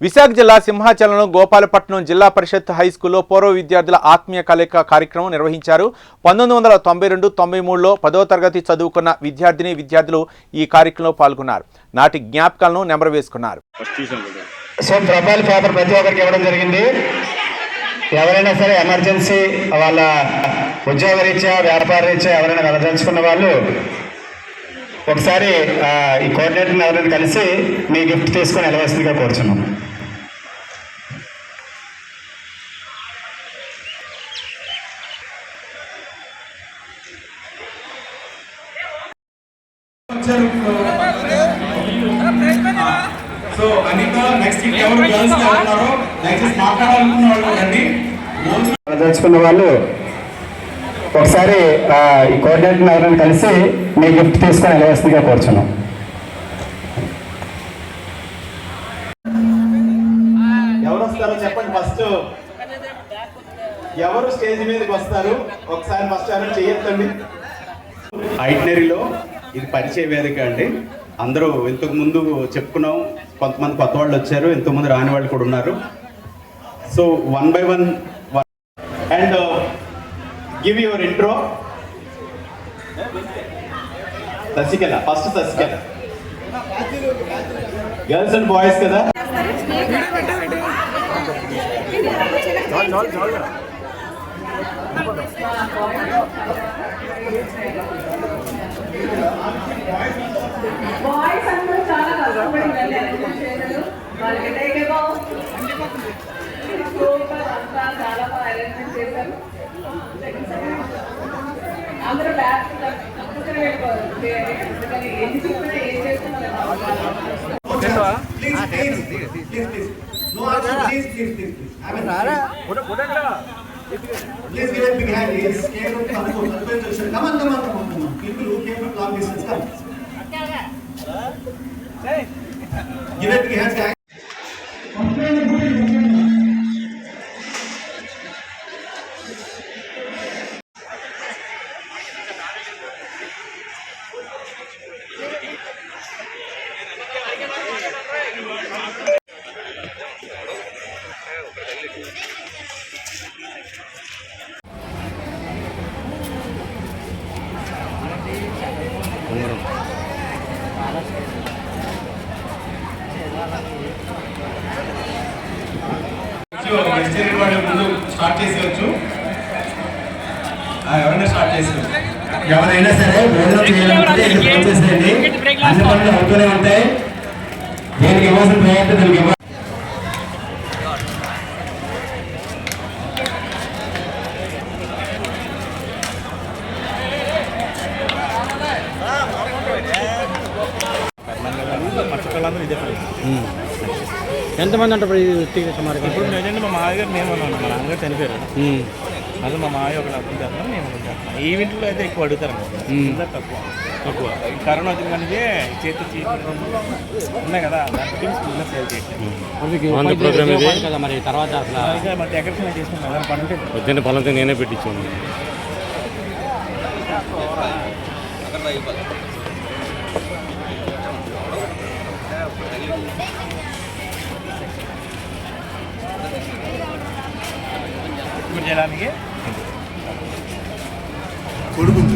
విశాఖ జిల్లా సింహాచలంలో గోపాలపట్నం జిల్లా పరిషత్ హై స్కూల్లో పూర్వ విద్యార్థుల ఆత్మీయ కలయిక కార్యక్రమం నిర్వహించారు. పంతొమ్మిది వందల తొంభై రెండు తొంభై మూడులో పదో తరగతి చదువుకున్న విద్యార్థిని విద్యార్థులు ఈ కార్యక్రమంలో పాల్గొన్నారు. నాటి జ్ఞాపకాలను నెమరు వేసుకున్నారు. సో ప్రొఫైల్ పేపర్ ప్రతి ఒక్కరికి ఇవ్వడం జరిగింది. ఎవరైనా సరే ఎమర్జెన్సీ వాళ్ళ ఉద్యోగ రీత్యా వ్యాపార రీత్యా ఎవరైనా వెళ్ళదలుచుకున్న వాళ్ళు ఒకసారి ఈ కోఆర్డినేటర్ని ఎవరైనా కలిసి మీ గిఫ్ట్ తీసుకొని వెళ్ళవలసిందిగా కోరుచున్నాం. సో అనిత నెక్స్ట్ ఎవరు గర్ల్స్ దయచేసి మాట్లాడాలనుకున్న వాళ్ళు వాళ్ళు ఒకసారి ఆ, ఈ కోఆర్డినేటర్ని ఎవరైనా కలిసి మీ గిఫ్ట్ తీసుకొని వెళ్ళవలసిందిగా కోరుచున్నాం. ఎవరు వస్తారో చెప్పండి ఫస్ట్. ఎవరు స్టేజ్ మీదకి వస్తారు? ఒకసారి ఫస్ట్ ఎవరు చేయొద్దండి? ఐటనరీలో ఇది పరిచయ వేదిక అండి. అందరూ ఇంతకు ముందు చెప్పుకున్నాం. కొంతమంది కొత్త వాళ్ళు వచ్చారు. ఇంతకుముందు రాని వాళ్ళు కూడా ఉన్నారు. So one by one and give your intro Sasikala first Sasikala girls and boys కదా బాయ్స్ అందరూ చాలా కష్టపడి వెళ్ళి అరేంజ్ చేశారు వాళ్ళకి ఏదేమో సూపర్ అంతా చాలా బాగా అరేంజ్మెంట్ చేశారు answer, please, give a big hand. Yes, came from Come on, come on, come on, come on. People who came from long distance, come. Give a big hand. Vegetarian వాళ్ళు ముందు start చేసేయచ్చు ఎవరైనా start చేసేయచ్చు ఎవరైనా సరే భోజనం చేయాలంటే ఇది ఫోన్ చేసేయండి అన్ని పనులు అవుతూనే ఉంటాయి. దేనికి ఇవ్వాల్సిన ప్రయారిటీ దానికి ఎంతమంది ఉంటారు ఈ టీ సుమారుగా? ఇప్పుడు ప్రజెంట్ మా మామగారు మేము ఉన్నాం. మా నాన్నగారు చనిపోయారు. అసలు మా మామయ్య ఒకటి అర్థం చేస్తాం మేము ఒకటి చేస్తాం ఈవెంట్లో అయితే ఎక్కువ అడుగుతారు తక్కువ. తక్కువ. కరోనా వచ్చిన కానీ చేతి చేతి ఉన్నాయి కదా కదా మరి తర్వాత అసలు ఇంకా మరి డెకరేషన్ చేసుకున్నాం పొద్దున్న పొలంతో నేనే పెట్టించాను. ఇప్పుడు చేయడానికి కొడుకుంది